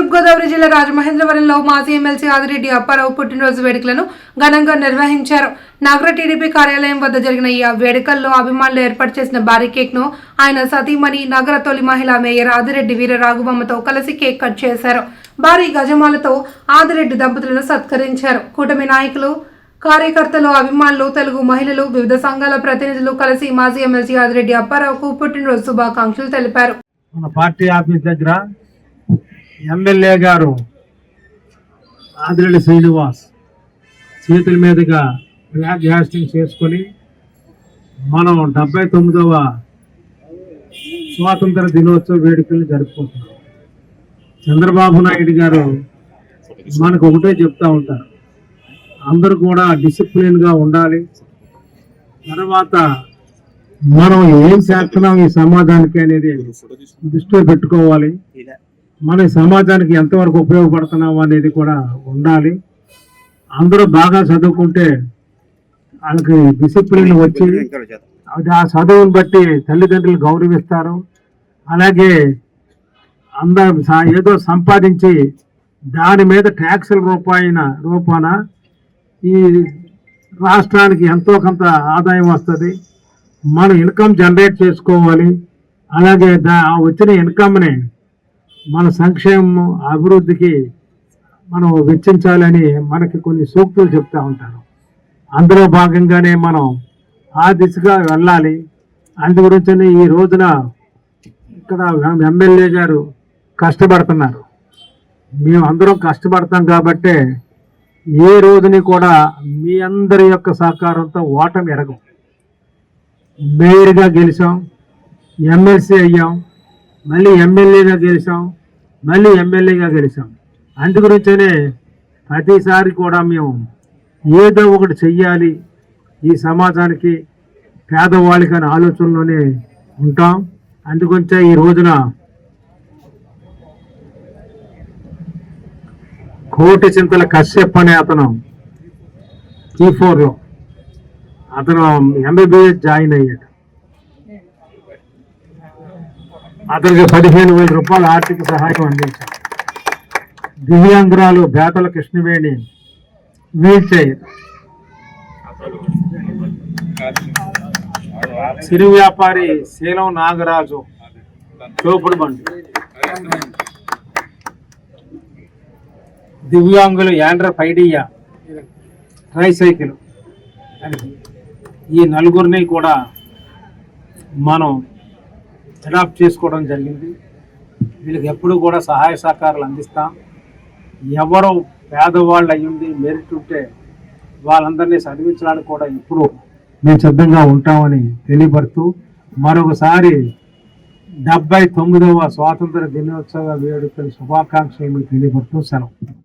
తూర్పుగోదావరి జిల్లా రాజమహేంద్రవరంలో మాజీ ఎమ్మెల్సీ ఆదిరెడ్డి అప్పారావు పుట్టినరోజు వేడుకలను ఘనంగా నిర్వహించారు. నగర టీడీపీ కార్యాలయం వద్ద జరిగిన ఈ వేడుకల్లో అభిమానులు ఏర్పాటు చేసిన భారీ కేక్ను ఆయన సతీమణి నగర తొలి మహిళా మేయర్ ఆదిరెడ్డి వీర రాఘవమ్మతో కలిసి కేక్ కట్ చేశారు. భారీ గజమాలతో ఆదిరెడ్డి దంపతులను సత్కరించారు. కూటమి నాయకులు కార్యకర్తలు అభిమానులు తెలుగు మహిళలు వివిధ సంఘాల ప్రతినిధులు కలిసి మాజీ ఎమ్మెల్సీ ఆదిరెడ్డి అప్పారావుకు పుట్టినరోజు శుభాకాంక్షలు తెలిపారు. మన పార్టీ ఆఫీస్ దగ్గర ఎమ్మెల్యే గారు ఆదిరెడ్డి శ్రీనివాస్ చేతుల మీదుగా ఫ్లాగ్ హ్యాస్టింగ్ చేసుకొని మనం డెబ్బై తొమ్మిదవ స్వాతంత్ర దినోత్సవ వేడుకలు జరుపుకుంటున్నాం. చంద్రబాబు నాయుడు గారు మనకు ఒకటే చెప్తా ఉంటారు. అందరూ కూడా డిసిప్లిన్గా ఉండాలి. తర్వాత మనం ఏం చేస్తున్నాం ఈ సమాజానికి అనేది దృష్టిలో పెట్టుకోవాలి. మన సమాజానికి ఎంతవరకు ఉపయోగపడుతున్నాం అనేది కూడా ఉండాలి. అందరూ బాగా చదువుకుంటే వాళ్ళకి డిసిప్లిన్ వచ్చి అది ఆ చదువుని బట్టి తల్లిదండ్రులు గౌరవిస్తారు. అలాగే అందరూ సా- ఏదో సంపాదించి దాని మీద ట్యాక్సుల రూపాయిన రూపాన ఈ రాష్ట్రానికి ఎంతో కొంత ఆదాయం వస్తుంది. మనం ఇన్కమ్ జనరేట్ చేసుకోవాలి. అలాగే దా ఆ వచ్చిన ఇన్కమ్ని మన సంక్షేమం అభివృద్ధికి మనం వెచ్చించాలని మనకి కొన్ని సూక్తులు చెప్తూ ఉంటారు. అందులో భాగంగానే మనం ఆ దిశగా వెళ్ళాలి. అందు గురించి ఈ రోజున ఇక్కడ ఎమ్మెల్యే గారు కష్టపడుతున్నారు. మేము అందరం కష్టపడతాం కాబట్టే ఏ రోజుని కూడా మీ అందరి యొక్క సహకారంతో ఓటమి ఎరగం. మేయర్గా గెలిచాం ఎమ్మెల్సీ అయ్యాం మళ్ళీ ఎమ్మెల్యేగా గెలిచాం మళ్ళీ ఎమ్మెల్యేగా గెలిచాం. అందు గురించనే ప్రతిసారి కూడా మేము ఏదో ఒకటి చెయ్యాలి ఈ సమాజానికి పేదవాళ్ళకి అనే ఆలోచనలోనే ఉంటాం. అందుకొంచే ఈ రోజున కోటి చింతల కశ్యప్ అనే అతను టీ ఫోర్లో అతను ఎంబీబీఎస్ జాయిన్ అయ్యాడు. అతనికి పదిహేను వేల రూపాయల ఆర్థిక సహాయం అందించారు. దివ్యాంగురాలు బేతల కృష్ణవేణి వీల్ చైర్. సిరి వ్యాపారి శీలం నాగరాజు చోపుడు బండి. దివ్యాంగులు యాండ్ర ఫైడియా ట్రైసైకిల్. ఈ నలుగురిని కూడా మనం అడాప్ట్ చేసుకోవడం జరిగింది. వీళ్ళకి ఎప్పుడు కూడా సహాయ సహకారాలు అందిస్తాం. ఎవరు పేదవాళ్ళు అయ్యుండి మెరిట్ ఉంటే వాళ్ళందరినీ చదివించడానికి కూడా ఇప్పుడు మేము సిద్ధంగా ఉంటామని తెలియపడుతూ మరొకసారి డెబ్బై తొమ్మిదవ స్వాతంత్ర దినోత్సవ వేడుకల శుభాకాంక్షలు తెలియపడుతూ సెలవు.